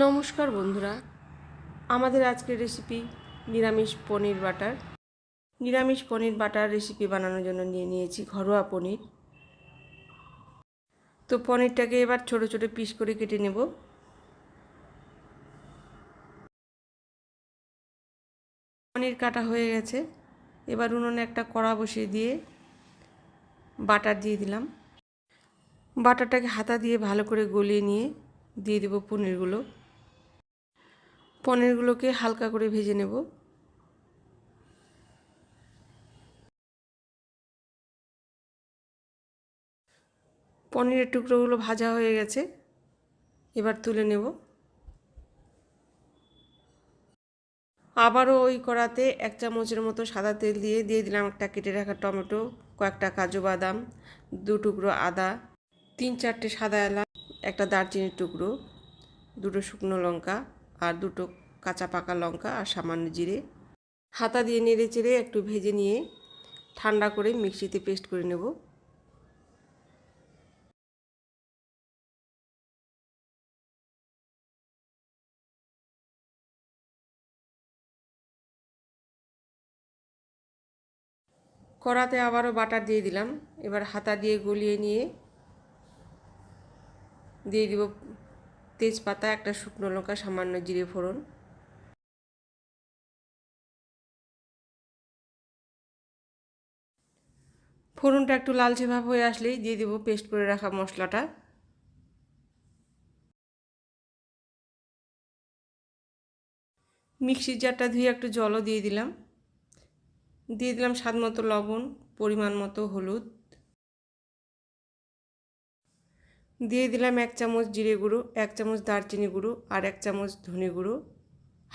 নমস্কার বন্ধুরা। আমাদের আজকের রেসিপি নিরামিষ পনির বাটার। নিরামিষ পনির বাটার রেসিপি বানানোর জন্য নিয়ে নিয়েছি ঘরোয়া পনির। তো পনিরটাকে এবার ছোট ছোট পিস করে কেটে নেব। পনির কাটা হয়ে গেছে। এবার উনুনে একটা কড়া বসিয়ে দিয়ে বাটার দিয়ে দিলাম। বাটারটাকে হাতা দিয়ে ভালো করে গলিয়ে নিয়ে দিয়ে দেবো পনিরগুলো। পনিরগুলোকে হালকা করে ভেজে নেব। পনিরের টুকরোগুলো ভাজা হয়ে গেছে, এবার তুলে নেব। আবারও ওই কড়াতে এক চামচের মতো সাদা তেল দিয়ে দিয়ে দিলাম একটা কেটে রাখা টমেটো, কয়েকটা কাজু বাদাম, দু টুকরো আদা, তিন চারটে সাদা এলাচ, একটা দারচিনির টুকরো, দুটো শুকনো লঙ্কা আর দুটো কাঁচা পাকা লঙ্কা আর সামান্য জিরে। হাতা দিয়ে নেড়ে চেড়ে একটু ভেজে নিয়ে ঠান্ডা করে মিক্সিতে পেস্ট করে নেব। কড়াতে আবারও বাটার দিয়ে দিলাম। এবার হাতা দিয়ে গলিয়ে নিয়ে দিয়ে দিব তেজপাতা, একটা শুকনো লঙ্কা, সামান্য জিরে ফোড়ন। ফোড়নটা একটু লালচে ভাব হয়ে আসলেই দিয়ে দেবো পেস্ট করে রাখা মশলাটা। মিক্সির জারটা ধুয়ে একটু জলও দিয়ে দিলাম। দিয়ে দিলাম স্বাদ মতো লবণ, পরিমাণ মতো হলুদ। দিয়ে দিলাম এক চামচ জিরে গুঁড়ো, এক চামচ দারচিনি গুঁড়ো আর এক চামচ ধনে গুঁড়ো,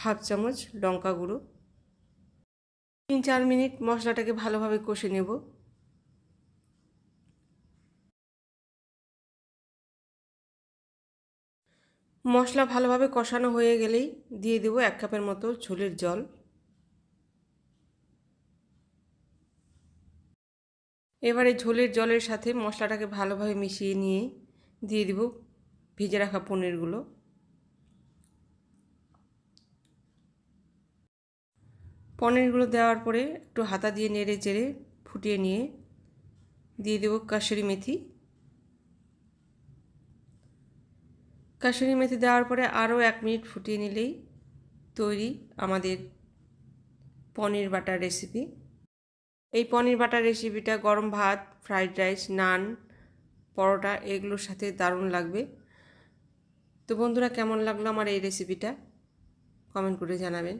হাফ চামচ লঙ্কা গুঁড়ো। তিন চার মিনিট মশলাটাকে ভালোভাবে কষে নেব। মশলা ভালোভাবে কষানো হয়ে গেলেই দিয়ে দেবো এক কাপের মতো ঝোলের জল। এবারে ঝোলের জলের সাথে মশলাটাকে ভালোভাবে মিশিয়ে নিয়ে দিয়ে দিব ভেজে রাখা পনিরগুলো। পনিরগুলো দেওয়ার পরে একটু হাতা দিয়ে নেড়ে চেড়ে ফুটিয়ে নিয়ে দিয়ে দেব কাশুরি মেথি। কাশুরি মেথি দেওয়ার পরে আরও এক মিনিট ফুটিয়ে নিলেই তৈরি আমাদের পনির বাটার রেসিপি। এই পনির বাটার রেসিপিটা গরম ভাত, ফ্রাইড রাইস, নান পরোটা এগুলোর সাথে দারুণ লাগবে। তো বন্ধুরা, কেমন লাগল আমার এই রেসিপিটা কমেন্ট করে জানাবেন।